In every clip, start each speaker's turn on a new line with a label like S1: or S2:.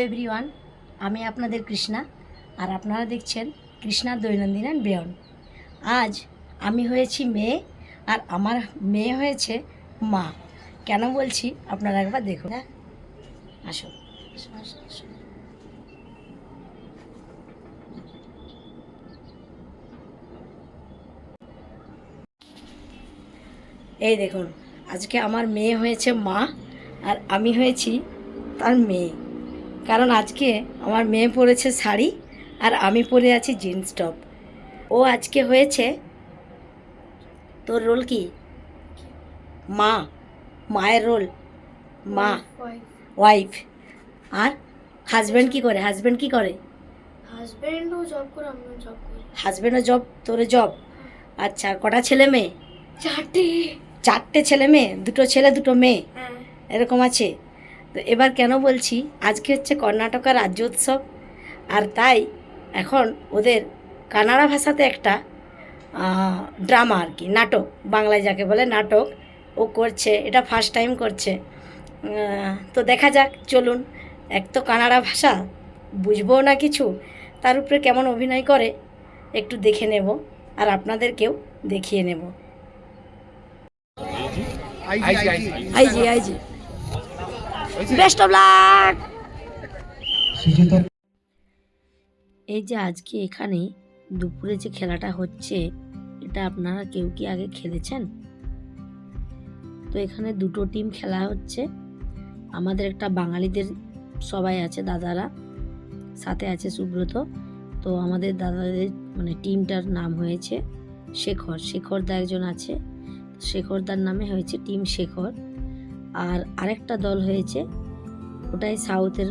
S1: Everyone আমি আপনাদের কৃষ্ণা আর আপনারা দেখছেন কৃষ্ণার দৈনন্দিন অ্যান্ড বেয়ন আজ আমি হয়েছি মেয়ে আর আমার মেয়ে হয়েছে মা। কেন বলছি? আপনারা একবার দেখুন। হ্যাঁ আসো। এই দেখুন, আজকে আমার মেয়ে হয়েছে মা আর আমি হয়েছি তার মেয়ে। কারণ আজকে আমার মেয়ে পরেছে শাড়ি আর আমি পরে আছি জিন্স টপ। ও আজকে হয়েছে তোর রোল কি? মা মায়ের রোল। মা ওয়াইফ আর হাজব্যান্ড কি করে? হাজব্যান্ড কি করে?
S2: হাজব্যান্ডও জব করে আমিও জব করি।
S1: হাজব্যান্ডও জব তোরে জব আচ্ছা কটা ছেলে মেয়ে?
S2: চারটে।
S1: চারটে ছেলে মেয়ে দুটো ছেলে দুটো মেয়ে?
S2: হ্যাঁ।
S1: এরকম আছে? তো এবার কেন বলছি আজকে হচ্ছে কর্ণাটকার রাজ্যোৎসব আর তাই এখন ওদের কানাড়া ভাষাতে একটা ড্রামা আর কি নাটক বাংলায় যাকে বলে নাটক ও করছে এটা ফার্স্ট টাইম করছে। তো দেখা যাক চলুন এক তো কানাড়া ভাষা বুঝব না কিছু তার উপরে কেমন অভিনয় করে একটু দেখে নেব আর আপনাদেরকেও দেখিয়ে নেব।
S3: IG IG
S1: best of luck এই যে আজকে এখানে দুপুরে যে খেলাটা হচ্ছে, এটা আপনারা কেউ কি আগে খেলেছেন? তো এখানে দুটো টিম খেলা হচ্ছে। আমাদের একটা বাঙালিদের সবাই আছে, দাদারা। সাথে আছে সুব্রত। তো আমাদের দাদাদের মানে টিমটার নাম হয়েছে শেখর। শেখরদা একজন আছে। শেখরদার নামে হয়েছে টিম শেখর। আর আরেকটা দল হয়েছে, ওটাই সাউথের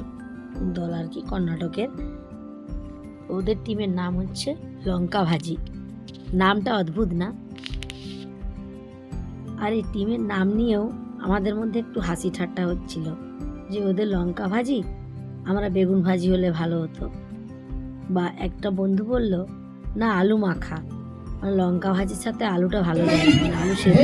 S1: দল আর কি, কর্ণাটকের। ওদের টিমের নাম হচ্ছে লঙ্কা ভাজি নামটা অদ্ভুত না। আর এই টিমের নাম নিয়েও আমাদের মধ্যে একটু হাসি ঠাট্টা হচ্ছিল যে ওদের লঙ্কা ভাজি আমরা বেগুন ভাজি হলে ভালো হতো। বা একটা বন্ধু বলল, না, আলু মাখা। মানে লঙ্কা ভাজির সাথে আলুটা ভালো লাগে আলু সেদ্ধ।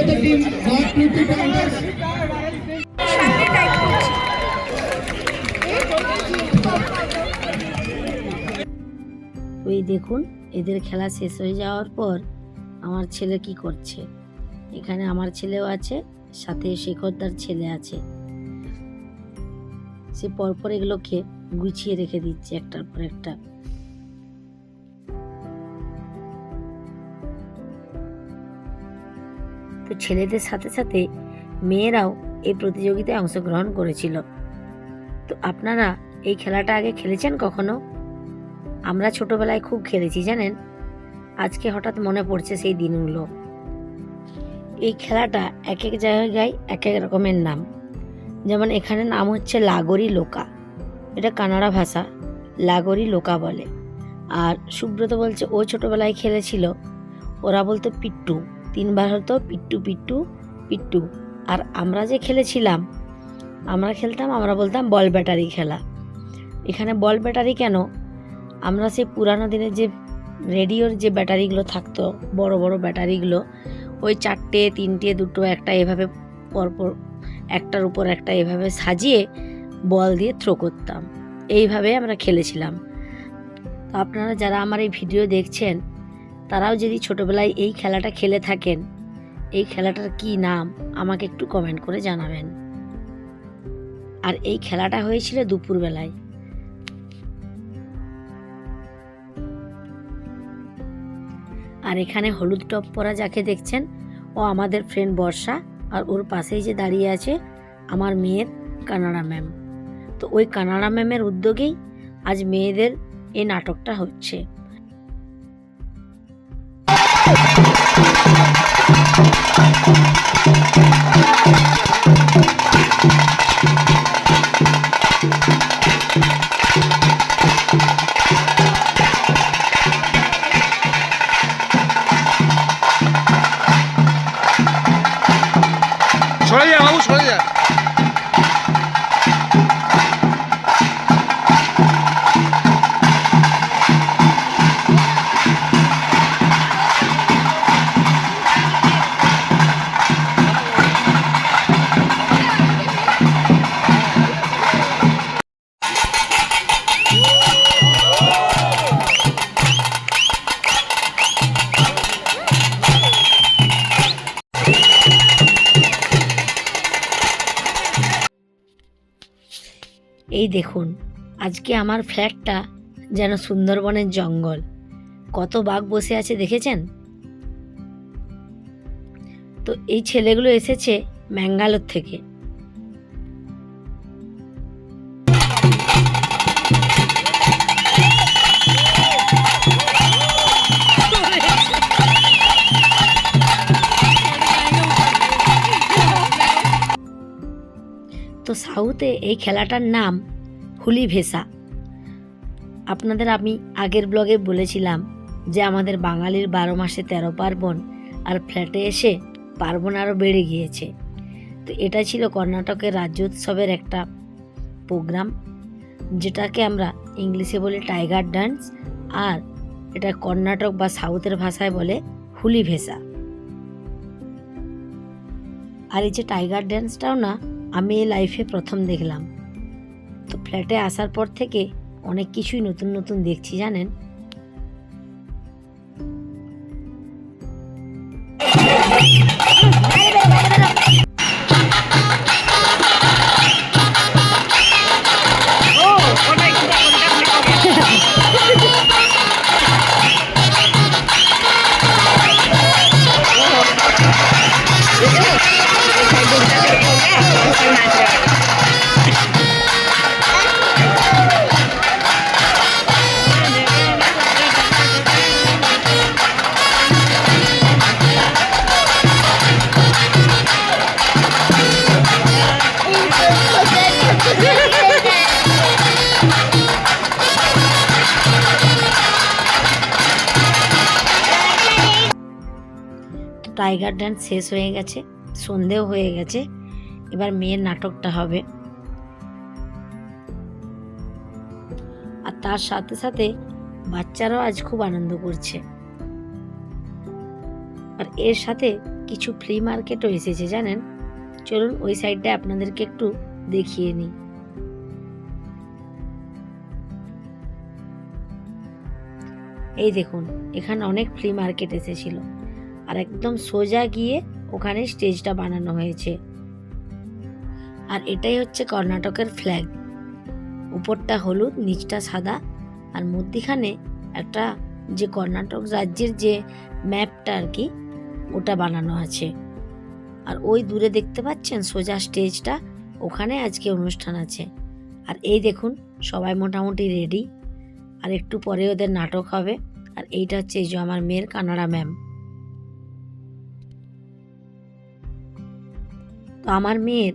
S1: ওই দেখুন, এদের খেলা শেষ হয়ে যাওয়ার পর আমার ছেলে কি করছে? এখানে আমার ছেলেও আছে, সাথে শেখরদার ছেলে আছে। সে পরপর এগুলোকে গুছিয়ে রেখে দিচ্ছে একটার পর একটা। তো ছেলেদের সাথে সাথে মেয়েরাও এই প্রতিযোগিতায় অংশগ্রহণ করেছিল। তো আপনারা এই খেলাটা আগে খেলেছেন কখনো? আমরা ছোটবেলায় খুব খেলেছি, জানেন? আজকে হঠাৎ মনে পড়ছে সেই দিনগুলো। এই খেলাটা এক এক জায়গায় এক এক রকমের নাম। যেমন এখানে নাম হচ্ছে লাগরি লোকা। এটা কানাড়া ভাষা, লাগরি লোকা বলে। আর সুব্রত বলছে, ও ছোটবেলায় খেলেছিল। ওরা বলতো পিট্টু, তিনবার হতো পিট্টু পিট্টু পিট্টু। আর আমরা যে খেলেছিলাম, আমরা খেলতাম, আমরা বলতাম বল ব্যাটারি খেলা। এখানে বল ব্যাটারি কেন? আমরা সেই পুরানো দিনের যে রেডিওর যে ব্যাটারিগুলো থাকতো, বড় বড় ব্যাটারিগুলো, ওই চারটে, তিনটে, দুটো, একটা এভাবে পরপর, একটার উপর একটা এভাবে সাজিয়ে বল দিয়ে থ্রো করতাম। এইভাবে আমরা খেলেছিলাম। তো আপনারা যারা আমার এই ভিডিও দেখছেন, তারাও যদি ছোটোবেলায় এই খেলাটা খেলে থাকেন, এই খেলাটার কি নাম, আমাকে একটু কমেন্ট করে জানাবেন। আর এই খেলাটা হয়েছিল দুপুরবেলায়। আর এখানে হলুদ টপ পরা যাকে দেখছেন, ও আমাদের ফ্রেন্ড বর্ষা, আর ওর পাশেই যে দাঁড়িয়ে আছে আমার মেয়ের কানাডা ম্যাম তো ওই কানাডা ম্যামের উদ্যোগেই আজ মেয়েদের এই নাটকটা হচ্ছে।
S3: সরে
S1: এই দেখুন, আজকে আমার ফ্ল্যাটটা যেন সুন্দরবনের জঙ্গল। কত বাঘ বসে আছে দেখেছেন? তো এই ছেলেগুলো এসেছে ম্যাঙ্গালোর থেকে। তো এই খেলাটার নাম হুলি ভেসা। আপনাদের আমি আগের ব্লগে বলেছিলাম যে আমাদের বাঙালির বারো মাসে তেরো পার্বণ আর ফ্ল্যাটে এসে পার্বণ আরও বেড়ে গিয়েছে। তো এটা ছিল কর্ণাটকের রাজ্যোৎসবের একটা প্রোগ্রাম, যেটাকে আমরা ইংলিশে বলি টাইগার ডান্স আর এটা কর্ণাটক বা সাউথের ভাষায় বলে হুলি ভেসা। আর এই যে টাইগার ড্যান্সটাও না আমি এই লাইফে প্রথম দেখলাম। তো ফ্ল্যাটে আসার পর থেকে অনেক কিছুই নতুন নতুন দেখছি, জানেন? টাইগার ড্যান্স শেষ হয়ে গেছে, সন্ধেও হয়ে গেছে, এবার মেয়ের নাটকটা হবে। আর তার সাথে সাথে বাচ্চারাও আজ খুব আনন্দ করছে। আর এর সাথে কিছু ফ্রি মার্কেটও এসেছে, জানেন? চলুন ওই সাইডটা আপনাদেরকে একটু দেখিয়ে নিই। এই দেখুন, এখানে অনেক ফ্রি মার্কেট এসেছিল। আর একদম সোজা গিয়ে ওখানে স্টেজটা বানানো হয়েছে। আর এটাই হচ্ছে কর্ণাটকের ফ্ল্যাগ উপরটা হলুদ, নিচটা সাদা। আর মধ্যিখানে একটা যে কর্ণাটক রাজ্যের যে ম্যাপটা আর কি, ওটা বানানো আছে। আর ওই দূরে দেখতে পাচ্ছেন সোজা স্টেজটা, ওখানে আজকে অনুষ্ঠান আছে। আর এই দেখুন, সবাই মোটামুটি রেডি আর একটু পরে ওদের নাটক হবে। আর এইটা হচ্ছে এই যে আমার মেয়ের কানাডা ম্যাম তো আমার মেয়ের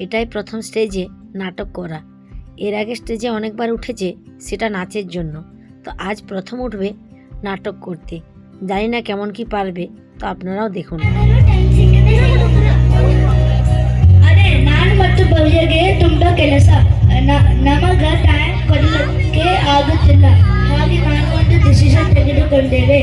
S1: এটাই প্রথম স্টেজে নাটক করা এর আগে স্টেজে অনেকবার উঠেছে সেটা নাচের জন্য তো আজ প্রথম উঠবে নাটক করতে জানি না কেমন কি পারবে তো আপনারাও দেখুন
S4: ಅದೇ ನಾನು ಮತ್ತು ಭವ್ಯಗೆ ತುಂಬಾ ಕೆಲಸ ನ- ನಮಗ ಟೈಮ್ ಕೊಡಲಿಕ್ಕೆ ಆಗುತ್ತಿಲ್ಲ ಹಾಗೆ ನಾನು ಒಂದು ಡಿಸಿಷನ್ ತೆಗೆದುಕೊಂಡೇವೆ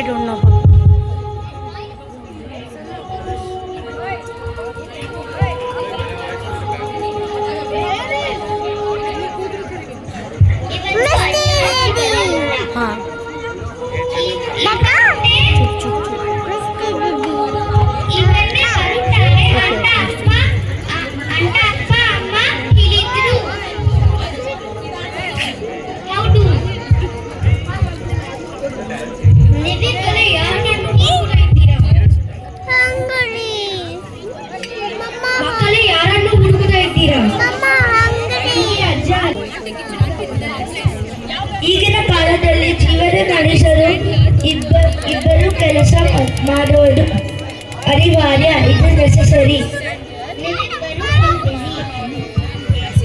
S1: I don't know.
S4: ಇಬ್ಬರು ಕೆಲಸ ಮಾಡೋದು ಅನಿವಾರ್ಯ ಇದು ನೆಸಸರಿ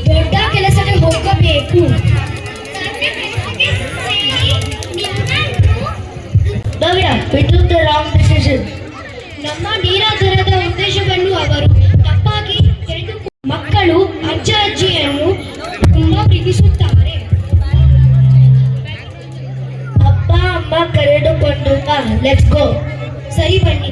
S4: ದೊಡ್ಡ ಕೆಲಸಕ್ಕೆ ಹೋಗಬೇಕು ಭವ್ಯ ಇಟ್ ದ ರಾಂಗ್ ಡಿಸಿಷನ್ ನಮ್ಮ ನೀರಾಧಾರದ ಉದ್ದೇಶವನ್ನು
S5: வாங்க லெட்ஸ் கோ சரி பண்ணி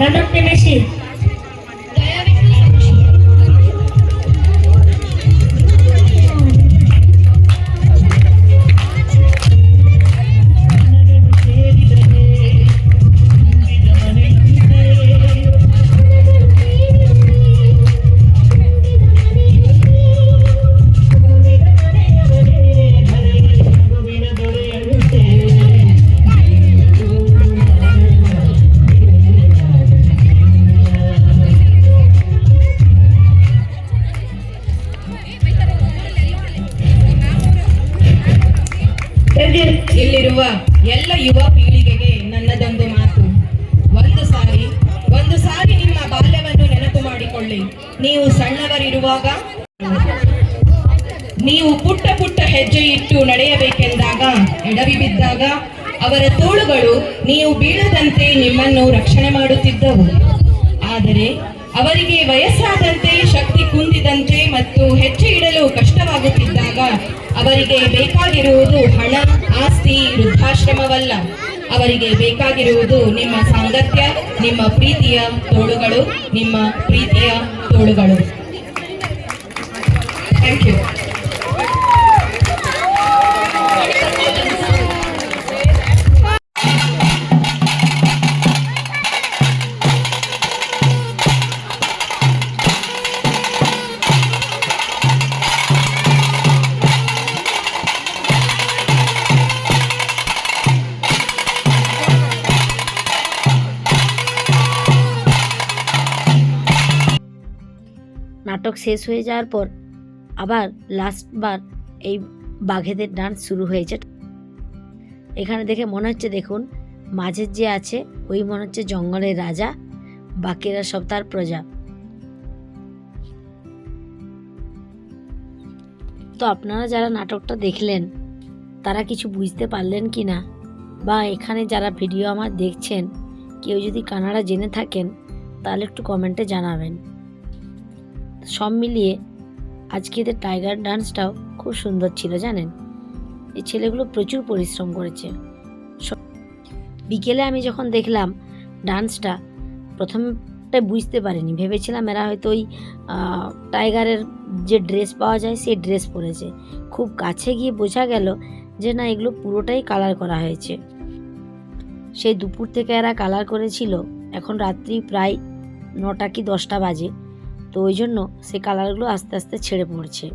S5: Another finishing. ಅವರ ತೋಳುಗಳು ನೀವು ಬೀಳದಂತೆ ನಿಮ್ಮನ್ನು ರಕ್ಷಣೆ ಮಾಡುತ್ತಿದ್ದವು. ಆದರೆ ಅವರಿಗೆ ವಯಸ್ಸಾದಂತೆ ಶಕ್ತಿ ಕುಂದಿದಂತೆ ಮತ್ತು ಹೆಚ್ಚು ಇಡಲು ಕಷ್ಟವಾಗುತ್ತಿದ್ದಾಗ ಅವರಿಗೆ ಬೇಕಾಗಿರುವುದು ಹಣ, ಆಸ್ತಿ, ವೃದ್ಧಾಶ್ರಮವಲ್ಲ. ಅವರಿಗೆ ಬೇಕಾಗಿರುವುದು ನಿಮ್ಮ ಸಾಂಗತ್ಯ, ನಿಮ್ಮ ಪ್ರೀತಿಯ ತೋಳುಗಳು, ನಿಮ್ಮ ಪ್ರೀತಿಯ ತೋಳುಗಳು. ಥ್ಯಾಂಕ್ ಯು
S1: নাটক শেষ হয়ে যাওয়ার পর আবার লাস্টবার এই বাঘেদের ডান্স শুরু হয়েছে। এখানে দেখে মনে হচ্ছে দেখুন, মাঝের যে আছে, ওই মনে হচ্ছে জঙ্গলের রাজা, বাকিরা সব তার প্রজা। তো আপনারা যারা নাটকটা দেখলেন, তারা কিছু বুঝতে পারলেন কি না? বা এখানে যারা ভিডিও আমার দেখছেন, কেউ যদি কানাডা জেনে থাকেন, তাহলে একটু কমেন্টে জানাবেন। সব মিলিয়ে আজকে এদের টাইগার ডান্সটাও খুব সুন্দর ছিল, জানেন? এই ছেলেগুলো প্রচুর পরিশ্রম করেছে। বিকেলে আমি যখন দেখলাম ডান্সটা প্রথমটা বুঝতে পারিনি। ভেবেছিলাম এরা হয়তো ওই টাইগারের যে ড্রেস পাওয়া যায়, সেই ড্রেস পরেছে। খুব কাছে গিয়ে বোঝা গেল যে না, এগুলো পুরোটাই কালার করা হয়েছে। সেই দুপুর থেকে এরা কালার করেছিল। এখন রাত্রি প্রায় নটা কি দশটা বাজে। তো ওই জন্য সে কালারগুলো আস্তে আস্তে ছেড়ে পড়ছে।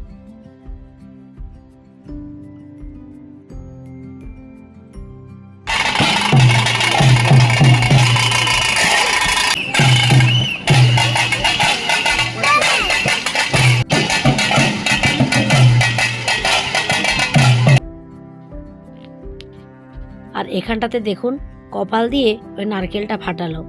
S1: আর এখানটাতে দেখুন, কপাল দিয়ে ওই নারকেলটা ফাটালো।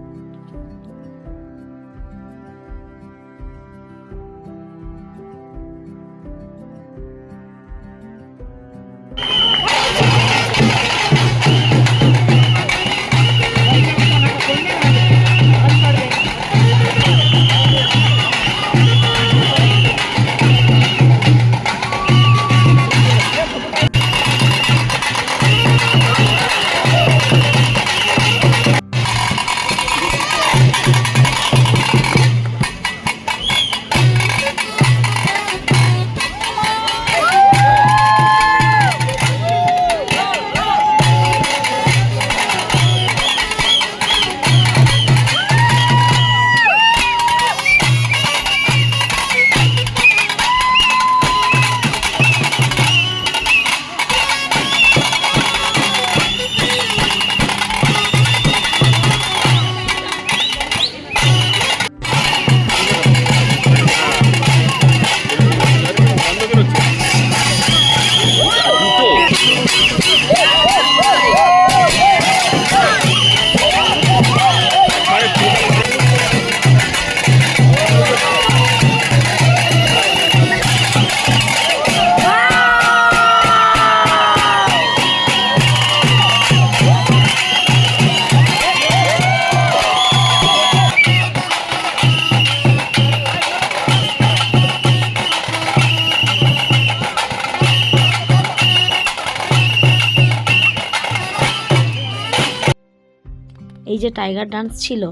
S1: যে টাইগার ডান্স ছিল,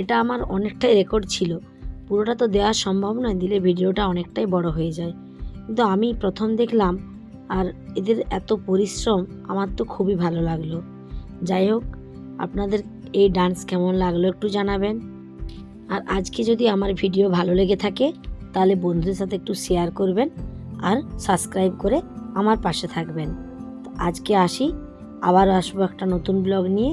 S1: এটা আমার অনেকটাই রেকর্ড ছিল। পুরোটা তো দেওয়া সম্ভব নয়, দিলে ভিডিওটা অনেকটাই বড় হয়ে যায়। কিন্তু আমি প্রথম দেখলাম, আর এদের এত পরিশ্রম, আমার তো খুবই ভালো লাগল। যাই হোক, আপনাদের এই ডান্স কেমন লাগল একটু জানাবেন। আর আজকে যদি আমার ভিডিও ভালো লেগে থাকে, তাহলে বন্ধুদের সাথে একটু শেয়ার করবেন, আর সাবস্ক্রাইব করে আমার পাশে থাকবেন। আজকে আসি, আবার আসব একটা নতুন ব্লগ নিয়ে।